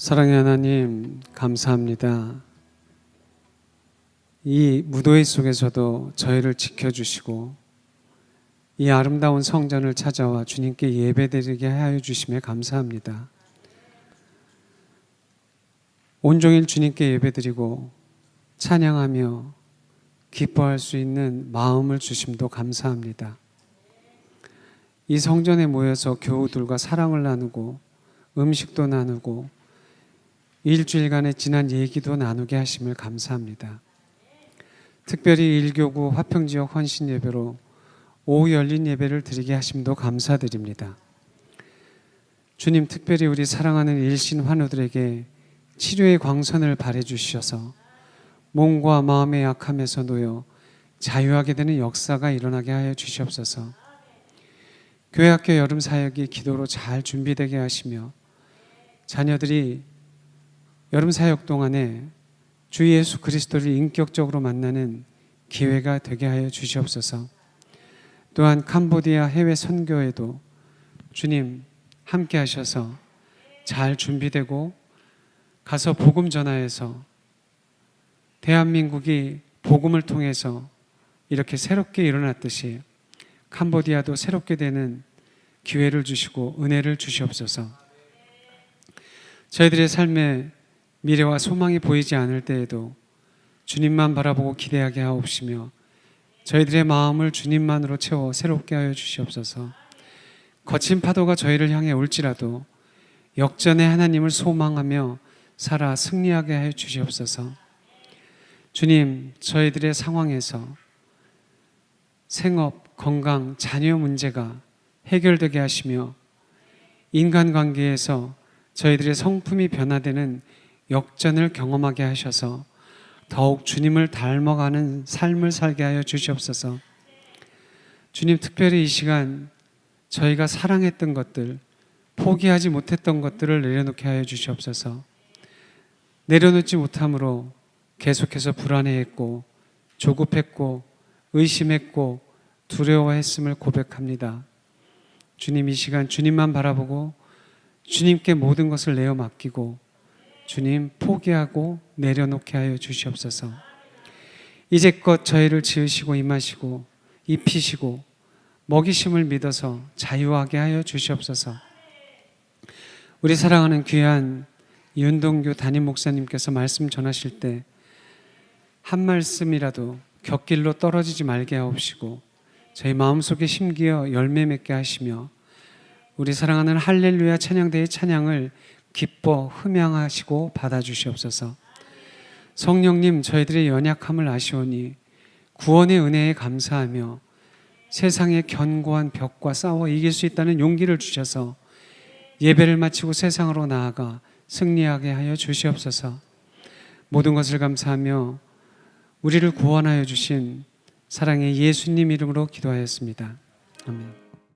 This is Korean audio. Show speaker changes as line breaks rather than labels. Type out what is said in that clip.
사랑의 하나님, 감사합니다. 이 무도회 속에서도 저희를 지켜주시고 이 아름다운 성전을 찾아와 주님께 예배드리게 하여 주심에 감사합니다. 온종일 주님께 예배드리고 찬양하며 기뻐할 수 있는 마음을 주심도 감사합니다. 이 성전에 모여서 교우들과 사랑을 나누고 음식도 나누고 일주일간의 지난 얘기도 나누게 하심을 감사합니다. 특별히 일교구 화평지역 헌신 예배로 오후 열린 예배를 드리게 하심도 감사드립니다. 주님 특별히 우리 사랑하는 일신 환우들에게 치료의 광선을 발해 주셔서 몸과 마음의 약함에서 놓여 자유하게 되는 역사가 일어나게 하여 주시옵소서. 교회 학교 여름 사역이 기도로 잘 준비되게 하시며 자녀들이 여름 사역 동안에 주 예수 그리스도를 인격적으로 만나는 기회가 되게 하여 주시옵소서. 또한 캄보디아 해외 선교에도 주님 함께 하셔서 잘 준비되고 가서 복음 전하여서 대한민국이 복음을 통해서 이렇게 새롭게 일어났듯이 캄보디아도 새롭게 되는 기회를 주시고 은혜를 주시옵소서. 저희들의 삶에 미래와 소망이 보이지 않을 때에도 주님만 바라보고 기대하게 하옵시며 저희들의 마음을 주님만으로 채워 새롭게 하여 주시옵소서. 거친 파도가 저희를 향해 올지라도 역전의 하나님을 소망하며 살아 승리하게 하여 주시옵소서. 주님, 저희들의 상황에서 생업, 건강, 자녀 문제가 해결되게 하시며 인간관계에서 저희들의 성품이 변화되는 역전을 경험하게 하셔서 더욱 주님을 닮아가는 삶을 살게 하여 주시옵소서. 주님 특별히 이 시간 저희가 사랑했던 것들, 포기하지 못했던 것들을 내려놓게 하여 주시옵소서. 내려놓지 못함으로 계속해서 불안해했고 조급했고 의심했고 두려워했음을 고백합니다. 주님 이 시간 주님만 바라보고 주님께 모든 것을 내어 맡기고 주님 포기하고 내려놓게 하여 주시옵소서. 이제껏 저희를 지으시고 임하시고 입히시고 먹이심을 믿어서 자유하게 하여 주시옵소서. 우리 사랑하는 귀한 윤동규 담임 목사님께서 말씀 전하실 때 한 말씀이라도 곁길로 떨어지지 말게 하옵시고 저희 마음속에 심기어 열매 맺게 하시며 우리 사랑하는 할렐루야 찬양대의 찬양을 기뻐 흠양하시고 받아주시옵소서. 성령님 저희들의 연약함을 아시오니 구원의 은혜에 감사하며 세상의 견고한 벽과 싸워 이길 수 있다는 용기를 주셔서 예배를 마치고 세상으로 나아가 승리하게 하여 주시옵소서. 모든 것을 감사하며 우리를 구원하여 주신 사랑의 예수님 이름으로 기도하였습니다. 아멘.